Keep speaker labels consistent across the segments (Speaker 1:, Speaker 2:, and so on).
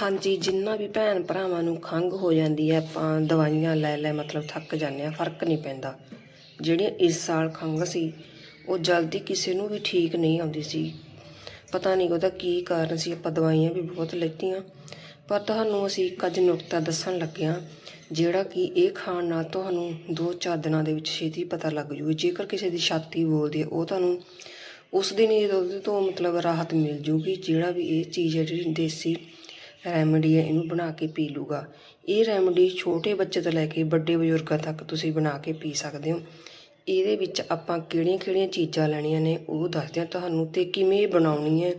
Speaker 1: ਹਾਂਜੀ, ਜਿੰਨਾ ਵੀ ਭੈਣ ਭਰਾਵਾਂ ਨੂੰ ਖੰਘ ਹੋ ਜਾਂਦੀ ਹੈ, ਆਪਾਂ ਦਵਾਈਆਂ ਲੈ ਲੈ, ਮਤਲਬ ਥੱਕ ਜਾਂਦੇ ਆ ਫ਼ਰਕ ਨਹੀਂ ਪੈਂਦਾ। ਜਿਹੜੀ ਇਸ ਸਾਲ ਖੰਘ ਸੀ, ਉਹ ਜਲਦੀ ਕਿਸੇ ਨੂੰ ਵੀ ਠੀਕ ਨਹੀਂ ਆਉਂਦੀ ਸੀ। ਪਤਾ ਨਹੀਂ ਉਹਦਾ ਕੀ ਕਾਰਨ ਸੀ, ਆਪਾਂ ਦਵਾਈਆਂ ਵੀ ਬਹੁਤ ਲੈਤੀਆਂ। ਪਰ ਤੁਹਾਨੂੰ ਅਸੀਂ ਇੱਕ ਅੱਜ ਨੁਕਤਾ ਦੱਸਣ ਲੱਗੇ ਹਾਂ, ਜਿਹੜਾ ਕਿ ਇਹ ਖਾਣ ਨਾਲ ਤੁਹਾਨੂੰ 2-4 ਦਿਨਾਂ ਦੇ ਵਿੱਚ ਛੇਤੀ ਪਤਾ ਲੱਗ ਜੂਗਾ। ਜੇਕਰ ਕਿਸੇ ਦੀ ਛਾਤੀ ਬੋਲਦੀ ਹੈ, ਉਹ ਤੁਹਾਨੂੰ ਉਸ ਦਿਨ ਹੀ ਉਹਦੇ ਤੋਂ ਮਤਲਬ ਰਾਹਤ ਮਿਲ ਜੂਗੀ। ਜਿਹੜਾ ਵੀ ਇਹ ਚੀਜ਼ ਹੈ ਜਿਹੜੀ ਦੇਸੀ ਰੈਮਡੀ ਹੈ, ਇਹਨੂੰ ਬਣਾ ਕੇ ਪੀ ਲੂਗਾ ਇਹ ਰੈਮਡੀ ਛੋਟੇ ਬੱਚੇ ਤੋਂ ਲੈ ਕੇ ਵੱਡੇ ਬਜ਼ੁਰਗਾਂ ਤੱਕ ਤੁਸੀਂ ਬਣਾ ਕੇ ਪੀ ਸਕਦੇ ਹੋ। ਇਹਦੇ ਵਿੱਚ ਆਪਾਂ ਕਿਹੜੀਆਂ-ਕਿਹੜੀਆਂ ਚੀਜ਼ਾਂ ਲੈਣੀਆਂ ਨੇ, ਉਹ ਦੱਸਦੇ ਹਾਂ ਤੁਹਾਨੂੰ ਤੇ ਕਿਵੇਂ ਬਣਾਉਣੀ ਹੈ।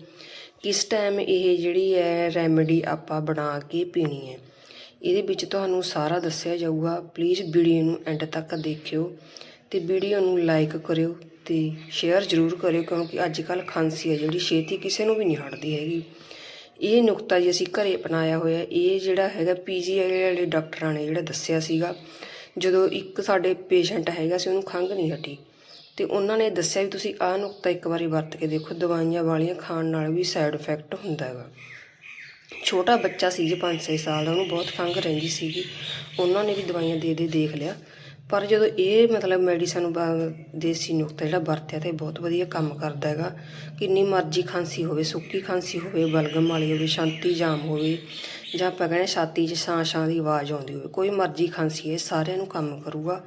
Speaker 1: ਕਿਸ ਟਾਈਮ ਇਹ ਜਿਹੜੀ ਹੈ ਰੈਮਡੀ ਆਪਾਂ ਬਣਾ ਕੇ ਪੀਣੀ ਹੈ। ਇਹਦੇ ਵਿੱਚ ਤੁਹਾਨੂੰ ਸਾਰਾ ਦੱਸਿਆ ਜਾਊਗਾ। ਪਲੀਜ਼ ਵੀਡੀਓ ਨੂੰ ਐਂਡ ਤੱਕ ਦੇਖਿਓ ਤੇ ਵੀਡੀਓ ਨੂੰ ਲਾਈਕ ਕਰਿਓ ਤੇ ਸ਼ੇਅਰ ਜ਼ਰੂਰ ਕਰਿਓ ਕਿਉਂਕਿ ਅੱਜ ਕੱਲ ਖਾਂਸੀ ਹੈ ਜਿਹੜੀ, ਛੇਤੀ ਕਿਸੇ ਨੂੰ ਵੀ ਨਹੀਂ ਹਟਦੀ ਹੈਗੀ। ਇਹ ਨੁਕਤਾ ਜੀ ਅਸੀਂ ਘਰੇ ਅਪਣਾਇਆ ਹੋਇਆ, ਇਹ ਜਿਹੜਾ ਹੈਗਾ ਪੀਜੀਆਈ ਵਾਲੇ ਡਾਕਟਰਾਂ ਨੇ ਜਿਹੜਾ ਦੱਸਿਆ ਸੀਗਾ, ਜਦੋਂ ਇੱਕ ਸਾਡੇ ਪੇਸ਼ੈਂਟ ਹੈਗਾ ਸੀ, ਉਹਨੂੰ ਖੰਘ ਨਹੀਂ ਹਟੀ। ਤੇ ਉਹਨਾਂ ਨੇ ਦੱਸਿਆ ਵੀ ਤੁਸੀਂ ਆਹ ਨੁਕਤਾ ਇੱਕ ਵਾਰੀ ਵਰਤ ਕੇ ਦੇਖੋ, ਦਵਾਈਆਂ ਵਾਲੀਆਂ ਖਾਣ ਨਾਲ ਵੀ ਸਾਈਡ ਇਫੈਕਟ ਹੁੰਦਾ ਹੈਗਾ। ਛੋਟਾ ਬੱਚਾ ਸੀ ਜੀ 5-6 ਸਾਲ ਦਾ, ਉਹਨੂੰ ਬਹੁਤ ਖੰਘ ਰਹਿੰਦੀ ਸੀਗੀ। ਉਹਨਾਂ ਨੇ ਵੀ ਦਵਾਈਆਂ ਦੇ ਦੇ ਦੇਖ ਲਿਆ। ਪਰ ਜਦੋਂ ਇਹ ਮਤਲਬ ਮੈਡੀਸਨ ਦੇਸੀ ਨੁਕਤਾ ਜਿਹੜਾ ਵਰਤਿਆ ਤੇ ਬਹੁਤ ਵਧੀਆ ਕੰਮ ਕਰਦਾ ਹੈਗਾ। ਕਿੰਨੀ ਮਰਜ਼ੀ ਖਾਂਸੀ ਹੋਵੇ, ਸੁੱਕੀ ਖਾਂਸੀ ਹੋਵੇ, ਬਲਗਮ ਵਾਲੀ ਹੋਵੇ, ਸ਼ਾਂਤੀ ਜਾਮ ਹੋਵੇ, ਜਾਂ ਆਪਾਂ ਕਹਿੰਦੇ ਛਾਤੀ 'ਚ ਸਾਂ ਸਾਂ ਦੀ ਆਵਾਜ਼ ਆਉਂਦੀ ਹੋਵੇ, ਕੋਈ ਮਰਜ਼ੀ ਖਾਂਸੀ ਹੈ ਸਾਰਿਆਂ ਨੂੰ ਕੰਮ ਕਰੂਗਾ।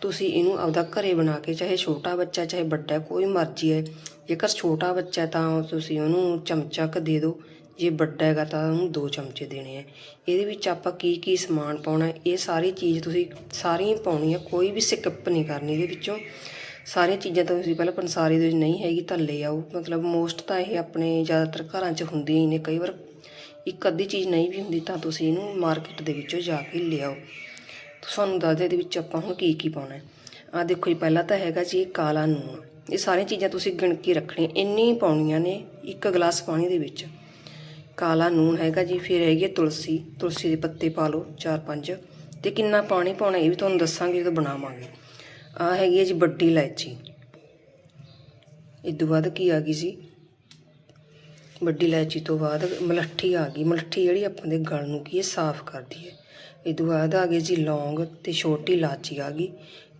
Speaker 1: ਤੁਸੀਂ ਇਹਨੂੰ ਆਪਦਾ ਘਰੇ ਬਣਾ ਕੇ, ਚਾਹੇ ਛੋਟਾ ਬੱਚਾ, ਚਾਹੇ ਵੱਡਾ, ਕੋਈ ਮਰਜ਼ੀ ਹੈ। ਜੇਕਰ ਛੋਟਾ ਬੱਚਾ ਤਾਂ ਤੁਸੀਂ ਉਹਨੂੰ ਚਮਚਾ ਕ ਦੇ ਦਿਓ। ਜੇ ਵੱਡਾ ਹੈਗਾ ਤਾਂ ਉਹਨੂੰ ਦੋ ਚਮਚੇ ਦੇਣੇ ਆ। ਇਹਦੇ ਵਿੱਚ ਆਪਾਂ ਕੀ ਕੀ ਸਮਾਨ ਪਾਉਣਾ, ਇਹ ਸਾਰੀ ਚੀਜ਼ ਤੁਸੀਂ ਸਾਰੀਆਂ ਪਾਉਣੀ ਪਾਉਣੀਆਂ ਕੋਈ ਵੀ ਸਿਕਪ ਨਹੀਂ ਕਰਨੀ ਇਹਦੇ ਵਿੱਚੋਂ। ਸਾਰੀਆਂ ਚੀਜ਼ਾਂ ਤਾਂ ਤੁਸੀਂ ਪਹਿਲਾਂ ਪੰਸਾਰੀ ਦੇ ਵਿੱਚ ਨਹੀਂ ਹੈਗੀ ਤਾਂ ਲੈ ਆਓ। ਮਤਲਬ ਮੋਸਟ ਤਾਂ ਇਹ ਆਪਣੇ ਜ਼ਿਆਦਾਤਰ ਘਰਾਂ 'ਚ ਹੁੰਦੀਆਂ ਹੀ ਨੇ, ਕਈ ਵਾਰ ਇੱਕ ਅੱਧੀ ਚੀਜ਼ ਨਹੀਂ ਵੀ ਹੁੰਦੀ ਤਾਂ ਤੁਸੀਂ ਇਹਨੂੰ ਮਾਰਕੀਟ ਦੇ ਵਿੱਚੋਂ ਜਾ ਕੇ ਲਿਆਓ ਤੁਹਾਨੂੰ ਦੱਸਦੇ ਇਹਦੇ ਵਿੱਚ ਆਪਾਂ ਹੁਣ ਕੀ ਕੀ ਪਾਉਣਾ ਹੈ। ਆ ਦੇਖੋ ਜੀ, ਪਹਿਲਾਂ ਤਾਂ ਹੈਗਾ ਜੀ ਇਹ ਕਾਲਾ ਨੂਣ। ਇਹ ਸਾਰੀਆਂ ਚੀਜ਼ਾਂ ਤੁਸੀਂ ਗਿਣ ਕੇ ਰੱਖਣੀਆਂ ਇੰਨੀ ਪਾਉਣੀਆਂ ਨੇ ਇੱਕ ਗਲਾਸ ਪਾਣੀ ਦੇ ਵਿੱਚ। ਕਾਲਾ ਨੂਣ ਹੈਗਾ ਜੀ, ਫਿਰ ਹੈਗੀ ਹੈ ਤੁਲਸੀ ਤੁਲਸੀ ਦੇ ਪੱਤੇ ਪਾ ਲਓ 4-5 ਤੇ ਕਿੰਨਾ ਪਾਣੀ ਪਾਉਣਾ ਇਹ ਵੀ ਤੁਹਾਨੂੰ ਦੱਸਾਂਗੇ, ਜਦੋਂ ਬਣਾਵਾਂਗੇ। ਆ ਹੈਗੀ ਹੈ ਜੀ ਵੱਡੀ ਇਲਾਇਚੀ। ਇਹ ਤੋਂ ਬਾਅਦ ਕੀ ਆ ਗਈ ਜੀ? ਵੱਡੀ ਇਲਾਇਚੀ ਤੋਂ ਬਾਅਦ ਮਲੱਠੀ ਆ ਗਈ। ਮਲੱਠੀ ਜਿਹੜੀ ਆਪਾਂ ਦੇ ਗਲ ਨੂੰ ਕੀ ਹੈ, ਸਾਫ਼ ਕਰਦੀ ਹੈ। ਇਹ ਤੋਂ ਬਾਅਦ ਆ ਗਈ ਜੀ ਲੌਂਗ ਤੇ ਛੋਟੀ ਇਲਾਚੀ ਆ ਗਈ।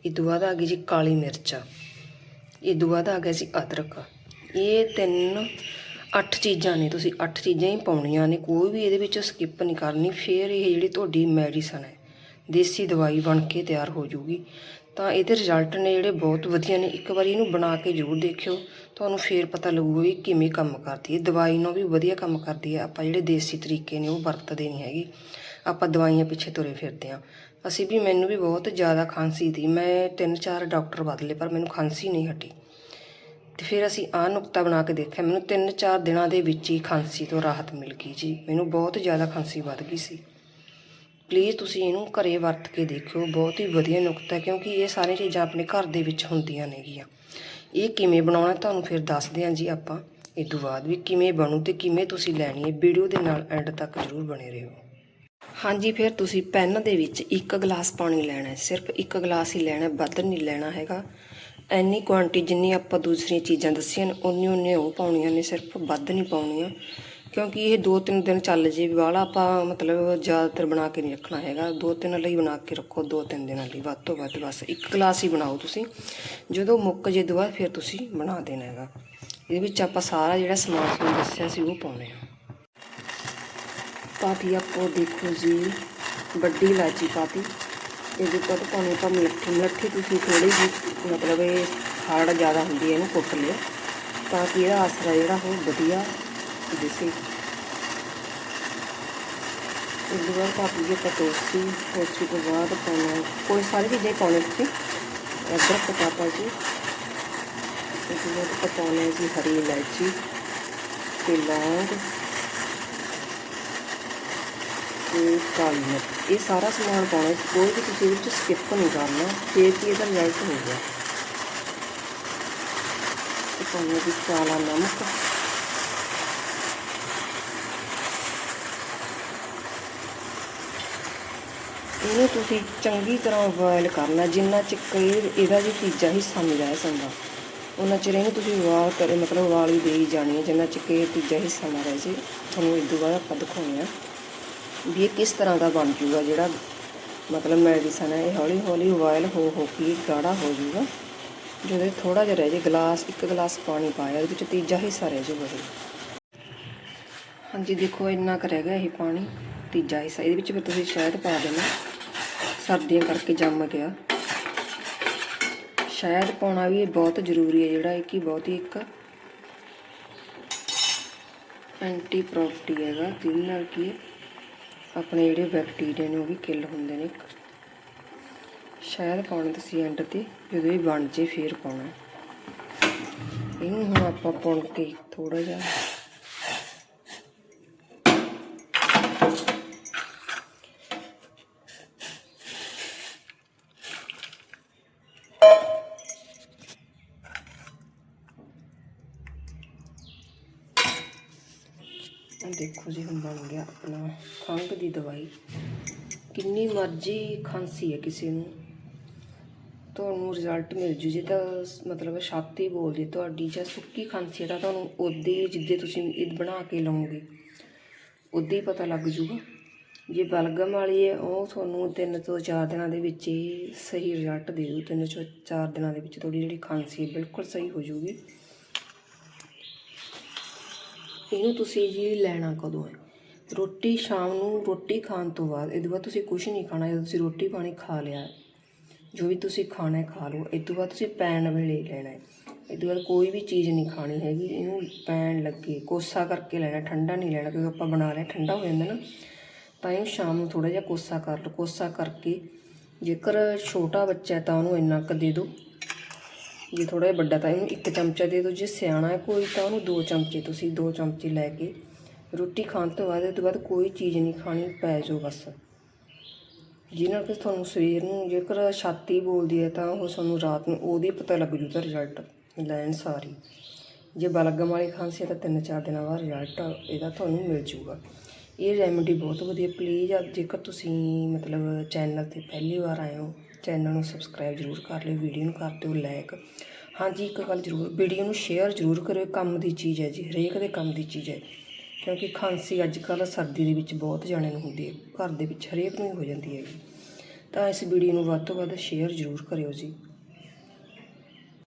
Speaker 1: ਇਸ ਤੋਂ ਬਾਅਦ ਆ ਗਈ ਜੀ ਕਾਲੀ ਮਿਰਚਾਂ। ਇਹ ਤੋਂ ਬਾਅਦ ਆ ਗਿਆ ਜੀ ਅਦਰਕ। ਇਹ ਤਿੰਨ ਅੱਠ ਚੀਜ਼ਾਂ ਨੇ, ਤੁਸੀਂ ਅੱਠ ਚੀਜ਼ਾਂ ਹੀ ਪਾਉਣੀਆਂ ਨੇ, ਕੋਈ ਵੀ ਇਹਦੇ ਵਿੱਚ ਸਕਿਪ ਨਹੀਂ ਕਰਨੀ, ਫਿਰ ਇਹ ਜਿਹੜੀ ਤੁਹਾਡੀ ਮੈਡੀਸਨ ਹੈ, ਦੇਸੀ ਦਵਾਈ ਬਣ ਕੇ ਤਿਆਰ ਹੋ ਜੂਗੀ ਤਾਂ ਇਹਦੇ ਰਿਜ਼ਲਟ ਨੇ ਜਿਹੜੇ ਬਹੁਤ ਵਧੀਆ ਨੇ, ਇੱਕ ਵਾਰੀ ਇਹਨੂੰ ਬਣਾ ਕੇ ਜ਼ਰੂਰ ਦੇਖਿਓ, ਤੁਹਾਨੂੰ ਫੇਰ ਪਤਾ ਲੱਗੂਗਾ ਵੀ ਕਿਵੇਂ ਕੰਮ ਕਰਦੀ ਹੈ। ਦਵਾਈ ਨਾਲ ਵੀ ਵਧੀਆ ਕੰਮ ਕਰਦੀ ਹੈ, ਆਪਾਂ ਜਿਹੜੇ ਦੇਸੀ ਤਰੀਕੇ ਨੇ ਉਹ ਵਰਤਦੇ ਨਹੀਂ ਹੈਗੇ, ਆਪਾਂ ਦਵਾਈਆਂ ਪਿੱਛੇ ਤੁਰੇ ਫਿਰਦੇ ਹਾਂ। ਅਸੀਂ ਵੀ ਮੈਨੂੰ ਵੀ ਬਹੁਤ ਜ਼ਿਆਦਾ ਖਾਂਸੀ ਦੀ, ਮੈਂ ਤਿੰਨ ਚਾਰ ਡਾਕਟਰ ਬਦਲੇ, ਪਰ ਮੈਨੂੰ ਖਾਂਸੀ ਨਹੀਂ ਹਟੀ। ਤੇ ਫਿਰ ਅਸੀਂ ਆਹ ਨੁਕਤਾ ਬਣਾ ਕੇ ਦੇਖਿਆ। ਮੈਨੂੰ 3-4 ਦਿਨਾਂ ਦੇ ਵਿੱਚ ਹੀ ਖਾਂਸੀ ਤੋਂ ਰਾਹਤ ਮਿਲ ਗਈ ਜੀ। ਮੈਨੂੰ ਬਹੁਤ ਜ਼ਿਆਦਾ ਖਾਂਸੀ ਵੱਧ ਗਈ ਸੀ। ਪਲੀਜ਼ ਤੁਸੀਂ ਇਹਨੂੰ ਘਰੇ ਵਰਤ ਕੇ ਦੇਖਿਓ। ਬਹੁਤ ਹੀ ਵਧੀਆ ਨੁਕਤਾ, ਕਿਉਂਕਿ ਇਹ ਸਾਰੀਆਂ ਚੀਜ਼ਾਂ ਆਪਣੇ ਘਰ ਦੇ ਵਿੱਚ ਹੁੰਦੀਆਂ ਨੇਗੀਆਂ। ਇਹ ਕਿਵੇਂ ਬਣਾਉਣਾ ਤੁਹਾਨੂੰ ਫਿਰ ਦੱਸਦੇ ਹਾਂ ਜੀ ਆਪਾਂ। ਇਹ ਤੋਂ ਬਾਅਦ ਵੀ ਕਿਵੇਂ ਬਣੂ ਤੇ ਕਿਵੇਂ ਤੁਸੀਂ ਲੈਣੀ ਹੈ। ਵੀਡੀਓ ਦੇ ਨਾਲ ਐਂਡ ਤੱਕ ਜ਼ਰੂਰ ਬਣੇ ਰਹੋ। ਹਾਂਜੀ, ਫਿਰ ਤੁਸੀਂ ਪੈਨ ਦੇ ਵਿੱਚ ਇੱਕ ਗਲਾਸ ਪਾਣੀ ਲੈਣਾ ਹੈ। ਸਿਰਫ ਇੱਕ ਗਲਾਸ ਹੀ ਲੈਣਾ ਵੱਧ ਨਹੀਂ ਲੈਣਾ ਹੈਗਾ। ਇੰਨੀ ਕੁਆਂਟੀ ਜਿੰਨੀ ਆਪਾਂ ਦੂਸਰੀਆਂ ਚੀਜ਼ਾਂ ਦੱਸੀਆਂ ਨੇ ਉਨੀ ਉਨੀ ਉਹ ਪਾਉਣੀਆਂ ਨੇ, ਸਿਰਫ ਵੱਧ ਨਹੀਂ ਪਾਉਣੀਆਂ। ਕਿਉਂਕਿ ਇਹ ਦੋ ਤਿੰਨ ਦਿਨ ਚੱਲ ਜੇ ਵਾਲਾ ਆਪਾਂ ਮਤਲਬ ਜ਼ਿਆਦਾਤਰ ਬਣਾ ਕੇ ਨਹੀਂ ਰੱਖਣਾ ਹੈਗਾ। ਦੋ ਤਿੰਨ ਲਈ ਬਣਾ ਕੇ ਰੱਖੋ ਦੋ ਤਿੰਨ ਦਿਨਾਂ ਲਈ, ਵੱਧ ਤੋਂ ਵੱਧ ਬਸ। ਇੱਕ ਗਲਾਸ ਹੀ ਬਣਾਓ ਤੁਸੀਂ। ਜਦੋਂ ਮੁੱਕ ਜੇ ਦੁਬਾਰਾ, ਫਿਰ ਤੁਸੀਂ ਬਣਾ ਦੇਣਾ ਹੈਗਾ। ਇਹਦੇ ਵਿੱਚ ਆਪਾਂ ਸਾਰਾ ਜਿਹੜਾ ਸਮਾਨ ਤੁਹਾਨੂੰ ਦੱਸਿਆ ਸੀ, ਉਹ ਪਾਉਣੇ ਆ। ਪਾਤੀ ਆਪੋ ਦੇਖੋ ਜੀ, ਵੱਡੀ ਇਲਾਚੀ ਪਾਤੀ ਇਹਦੇ ਤੋਂ ਪਾਉਣੀ ਤਾਂ ਮਿੱਠੀ ਮਿੱਠੀ ਤੁਸੀਂ ਥੋੜੀ ਜਿਹੀ, ਮਤਲਬ ਇਹ ਹਾਰਡ ਜ਼ਿਆਦਾ ਹੁੰਦੀ ਹੈ ਇਹਨੂੰ ਕੁੱਟ ਲਿਓ। ਤਾਂ ਕਿ ਇਹਦਾ ਆਸਰਾ ਜਿਹੜਾ ਉਹ ਵਧੀਆ ਦਿਸੇ। ਇਸ ਤੋਂ ਬਾਅਦ ਪਾਤੀ ਜੀ ਪਤੋਸੀ ਤੋਂ ਬਾਅਦ ਪਾਉਣਾ ਕੋਈ ਸਾਰੀ ਚੀਜ਼ਾਂ ਹੀ ਪਾਉਣੇ ਤੁਸੀਂ। ਅਦਰਕ ਪਾਤਾ ਜੀ। ਇਸ ਤੋਂ ਬਾਅਦ ਪਤਾਉਣਾ ਜੀ ਹਰੀ ਇਲਾਇਚੀ, ਤੇ ਲੌਂਗ। ਤੇ ਕਾਲੀ ਮਿਰਚ ਇਹ ਸਾਰਾ ਸਮਾਨ ਪਾਉਣਾ ਹੈ। ਕੋਈ ਵੀ ਤੁਸੀਂ ਵਿੱਚ ਸਕਿਪ ਨਹੀਂ ਕਰਨਾ ਫੇਰ ਕੀ ਇਹਦਾ ਰਿਜ਼ਲਟ ਹੋਊਗਾ ਤੇ ਪਾਉਣਾ ਜੀ ਕਾਲਾ ਨਮਕ ਇਹਨੂੰ ਤੁਸੀਂ ਚੰਗੀ ਤਰ੍ਹਾਂ ਬੋਇਲ ਕਰਨਾ, ਜਿੰਨਾ ਚਿਰ ਇਹ, ਇਹਦਾ ਜੀ ਤੀਜਾ ਹਿੱਸਾ ਨਹੀਂ ਰਹਿ ਸਕਦਾ। ਉਹਨਾਂ ਚਿਰ ਇਹਨੂੰ ਤੁਸੀਂ ਵਾਲ ਕਰੇ, ਮਤਲਬ ਵਾਲ ਹੀ ਦੇਈ ਜਾਣੀ ਹੈ, ਜਿੰਨਾ ਚਿਰ ਇਹ ਤੀਜਾ ਹਿੱਸਾ ਨਾ ਰਹਿ ਜੇ। ਤੁਹਾਨੂੰ ਇਸ ਤੋਂ ਬਾਅਦ ਆਪਾਂ ਦਿਖਾਉਂਦੇ ਆ ਵੀ ਇਹ ਕਿਸ ਤਰ੍ਹਾਂ ਦਾ ਬਣ ਜੂਗਾ ਜਿਹੜਾ ਮਤਲਬ ਮੈਡੀਸਨ ਹੈ, ਇਹ ਹੌਲੀ ਹੌਲੀ ਬੋਇਲ ਹੋ ਹੋ ਕੇ ਗਾੜਾ ਹੋ ਜੂਗਾ। ਜਦੋਂ ਥੋੜਾ ਜਿਹਾ ਰਹਿ ਜੇ ਗਲਾਸ ਇੱਕ ਗਲਾਸ ਪਾਣੀ ਪਾਇਆ ਉਹਦੇ ਵਿੱਚ ਤੀਜਾ ਹਿੱਸਾ ਰਹਿ ਜੂਗਾ ਇਹ ਹਾਂਜੀ, ਦੇਖੋ ਇੰਨਾ ਕੁ ਰਹਿ ਗਿਆ ਇਹ ਪਾਣੀ, ਤੀਜਾ ਹਿੱਸਾ। ਇਹਦੇ ਵਿੱਚ ਫਿਰ ਤੁਸੀਂ ਸ਼ਹਿਦ ਪਾ ਦੇਣਾ। ਸਰਦੀਆਂ ਕਰਕੇ ਜੰਮ ਗਿਆ। ਸ਼ਹਿਦ ਪਾਉਣਾ ਵੀ ਬਹੁਤ ਜ਼ਰੂਰੀ ਹੈ, ਜਿਹੜਾ ਕਿ ਬਹੁਤ ਹੀ ਇੱਕ ਐਂਟੀ ਪ੍ਰੋਪਰਟੀ ਹੈਗਾ। ਜਿਹਦੇ ਨਾਲ ਕਿ ਆਪਣੇ ਜਿਹੜੇ ਬੈਕਟੀਰੀਆ ਨੇ ਉਹ ਵੀ ਕਿੱਲ ਹੁੰਦੇ ਨੇ। ਸ਼ਹਿਦ ਪਾਉਣਾ ਤੁਸੀਂ ਐਂਡ ਤੇ, ਜਦੋਂ ਇਹ ਬਣ ਜੇ ਫੇਰ ਪਾਉਣਾ। ਇਹਨੂੰ ਹੁਣ ਆਪਾਂ ਪੁਣ ਕੇ ਥੋੜਾ ਜਿਹਾ ਦੇਖੋ ਜੀ ਹੁਣ ਬਣ ਗਿਆ ਆਪਣਾ ਖੰਘ ਦੀ ਦਵਾਈ। ਕਿੰਨੀ ਮਰਜ਼ੀ ਖਾਂਸੀ ਹੈ ਕਿਸੇ ਨੂੰ। ਤੁਹਾਨੂੰ ਰਿਜ਼ਲਟ ਮਿਲ ਜੂ ਜੇ ਤਾਂ ਮਤਲਬ ਛਾਤੀ ਬੋਲਦੀ ਤੁਹਾਡੀ ਜਾਂ ਸੁੱਕੀ ਖਾਂਸੀ ਹੈ ਤਾਂ ਤੁਹਾਨੂੰ ਉਦੇ ਜਿੱਦੇ ਤੁਸੀਂ ਇਹ ਬਣਾ ਕੇ ਲਓਗੇ ਉਦੇ ਹੀ ਪਤਾ ਲੱਗ ਜੂਗਾ। ਜੇ ਬਲਗਮ ਵਾਲੀ ਹੈ, ਉਹ ਤੁਹਾਨੂੰ ਤਿੰਨ ਤੋਂ ਚਾਰ ਦਿਨਾਂ ਦੇ ਵਿੱਚ ਹੀ ਸਹੀ ਰਿਜ਼ਲਟ ਦੇ ਦੂ। ਤਿੰਨ ਤੋਂ ਚਾਰ ਦਿਨਾਂ ਦੇ ਵਿੱਚ ਤੁਹਾਡੀ ਜਿਹੜੀ ਖਾਂਸੀ ਬਿਲਕੁਲ ਸਹੀ ਹੋ ਜੂਗੀ। ਇਹਨੂੰ ਤੁਸੀਂ ਜੀ ਲੈਣਾ ਕਦੋਂ ਹੈ? ਰੋਟੀ ਸ਼ਾਮ ਨੂੰ ਰੋਟੀ ਖਾਣ ਤੋਂ ਬਾਅਦ, ਇਹਦੇ ਬਾਅਦ ਤੁਸੀਂ ਕੁਝ ਨਹੀਂ ਖਾਣਾ, ਜਦੋਂ ਤੁਸੀਂ ਰੋਟੀ ਪਾਣੀ ਖਾ ਲਿਆ ਜੋ ਵੀ ਤੁਸੀਂ ਖਾਣਾ ਹੈ ਖਾ ਲਓ, ਇਹ ਤੋਂ ਬਾਅਦ ਤੁਸੀਂ ਪੈਣ ਵੇਲੇ ਲੈਣਾ ਹੈ। ਇਹ ਤੋਂ ਬਾਅਦ ਕੋਈ ਵੀ ਚੀਜ਼ ਨਹੀਂ ਖਾਣੀ ਹੈਗੀ, ਇਹਨੂੰ ਪੈਣ ਲੱਗੇ, ਕੋਸਾ ਕਰਕੇ ਲੈਣਾ, ਠੰਡਾ ਨਹੀਂ ਲੈਣਾ, ਕਿਉਂਕਿ ਆਪਾਂ ਬਣਾ ਲਿਆ, ਠੰਡਾ ਹੋ ਜਾਂਦਾ ਨਾ। ਤਾਂ ਇਹਨੂੰ ਸ਼ਾਮ ਨੂੰ ਥੋੜਾ ਜਿਹਾ ਕੋਸਾ ਕਰ ਲਓ, ਕੋਸਾ ਕਰਕੇ ਜੇਕਰ ਛੋਟਾ ਬੱਚਾ ਹੈ ਤਾਂ ਉਹਨੂੰ ਇੰਨਾ ਕੁ ਦੇ ਦਿਓ। ਜੇ ਥੋੜਾ ਜਿਹਾ ਵੱਡਾ ਤਾਂ ਇਹਨੂੰ ਇੱਕ ਚਮਚਾ ਦੇ ਦਿਓ, ਜੇ ਸਿਆਣਾ ਹੈ ਕੋਈ ਤਾਂ ਉਹਨੂੰ ਦੋ ਚਮਚੇ ਤੁਸੀਂ ਦੋ ਚਮਚੇ ਲੈ ਕੇ ਰੋਟੀ ਖਾਣ ਤੋਂ ਬਾਅਦ ਇਹ ਤੋਂ ਬਾਅਦ ਕੋਈ ਚੀਜ਼ ਨਹੀਂ ਖਾਣੀ, ਪੈ ਜਾਓ ਬਸ। ਜਿਹਨਾਂ ਨਾਲ ਕਿ ਤੁਹਾਨੂੰ ਸਵੇਰ ਨੂੰ ਜੇਕਰ ਛਾਤੀ ਬੋਲਦੀ ਹੈ ਤਾਂ ਉਹ ਸਾਨੂੰ ਰਾਤ ਨੂੰ ਉਹਦੇ ਪਤਾ ਲੱਗ ਜੂ ਤਾਂ ਰਿਜ਼ਲਟ ਲੈਣ ਸਾਰੀ ਜੇ ਬਲਗਮ ਵਾਲੀ ਖਾਂਸੀ ਹੈ ਤਾਂ ਤਿੰਨ ਚਾਰ ਦਿਨਾਂ ਬਾਅਦ ਰਿਜ਼ਲਟ ਇਹਦਾ ਤੁਹਾਨੂੰ ਮਿਲ ਜੂਗਾ। ਇਹ ਰੈਮਡੀ ਬਹੁਤ ਵਧੀਆ ਪਲੀਜ਼ ਜੇਕਰ ਤੁਸੀਂ ਮਤਲਬ ਚੈਨਲ ਤੇ ਪਹਿਲੀ ਵਾਰ ਆਏ ਹੋ ਚੈਨਲ ਨੂੰ ਸਬਸਕ੍ਰਾਈਬ ਜ਼ਰੂਰ ਕਰ ਲਿਓ ਵੀਡੀਓ ਨੂੰ ਕਰ ਦਿਓ ਲਾਈਕ ਹਾਂਜੀ, ਇੱਕ ਗੱਲ ਜ਼ਰੂਰ ਵੀਡੀਓ ਨੂੰ ਸ਼ੇਅਰ ਜ਼ਰੂਰ ਕਰਿਓ ਕੰਮ ਦੀ ਚੀਜ਼ ਹੈ ਜੀ, ਹਰੇਕ ਦੇ ਕੰਮ ਦੀ ਚੀਜ਼ ਹੈ। ਕਿਉਂਕਿ ਖਾਂਸੀ ਅੱਜ ਕੱਲ੍ਹ ਸਰਦੀ ਦੇ ਵਿੱਚ ਬਹੁਤ ਜਾਣੇ ਨੂੰ ਹੁੰਦੀ ਹੈ, ਘਰ ਦੇ ਵਿੱਚ ਹਰੇਕ ਨੂੰ ਹੀ ਹੋ ਜਾਂਦੀ ਹੈਗੀ ਤਾਂ ਇਸ ਵੀਡੀਓ ਨੂੰ ਵੱਧ ਤੋਂ ਵੱਧ ਸ਼ੇਅਰ ਜ਼ਰੂਰ ਕਰਿਓ ਜੀ।